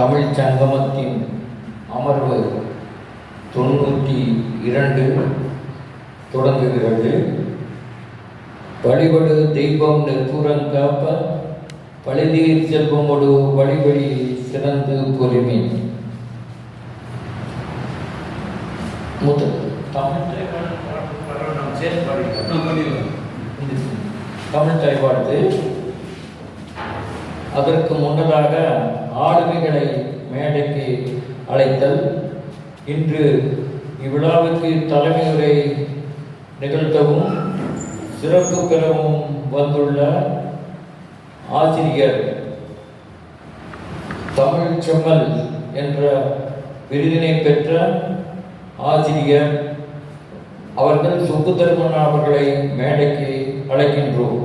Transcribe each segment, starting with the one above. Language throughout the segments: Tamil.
தமிழ் சங்கமத்தின் அமர்வு தொண்ணூற்றி இரண்டு தொடங்குகிறது. வழிபடு தெய்வம் நெற்குரங் காப்ப பழுதீர் செல்வமொடு வழிபடி சிறந்து பொறுமை. முதல் தமிழ் தாய்ப்பாடு அதற்கு முன்னதாக ஆளுமைகளை அழைத்தல். இன்று இவ்விழாவுக்கு தலைமையுரை நிகழ்த்தவும் சிறப்பு பெறவும் வந்துள்ள ஆசிரியர் தமிழ் செம்மல் என்ற விருதினை பெற்ற ஆசிரியர் அவர்கள் சுப்புதர்மன் அவர்களை மேடைக்கு அழைக்கின்றோம்.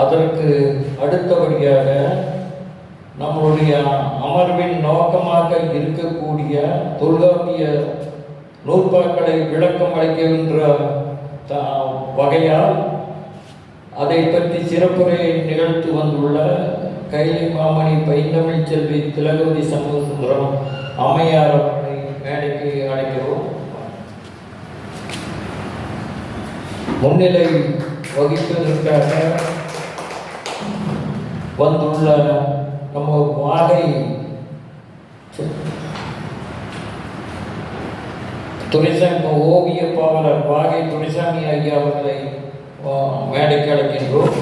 அதற்கு அடுத்தபடியாக நம்மளுடைய அமர்வின் நோக்கமாக இருக்கக்கூடிய தொல்காப்பிய நூற்பாக்களை விளக்கம் அளிக்கின்ற வகையால் அதை பற்றி சிறப்புரை நிகழ்த்து வந்துள்ள கைலி மாமணி பைந்தமிழ் செல்வி திலகவதி சண்முகசுந்தரம் அம்மையார் அவர்களை மேடைக்கு அழைக்கிறோம். முன்னிலை வகிப்பதற்காக வந்துள்ள நம்ம வாகை துரைசாமி ஓவிய பாவலர் வாகை துரைசாமி ஐயா அவர்களை மேடைக்கு அழைக்கின்றோம்.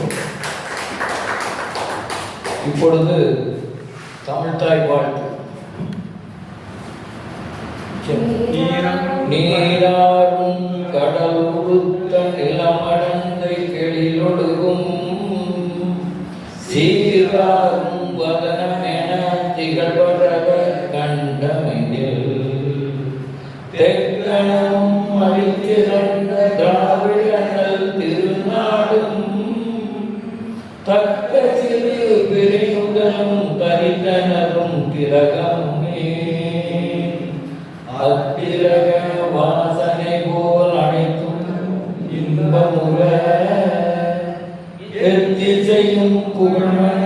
இப்பொழுது தமிழ்தாய் வாழ்த்து. நீராறும் திகழ்வரவ கண்டமையில் தெக்கணம் அழித்திறந்த திராவிடங்கள் திருநாடும் தக்க சிறு பிரிவுடனும் கரித்தனரும் திலகமே. அத்திரக வாசனை போல் அனைத்தும் இன்பமுற. எத்திசையும் புகழ்மன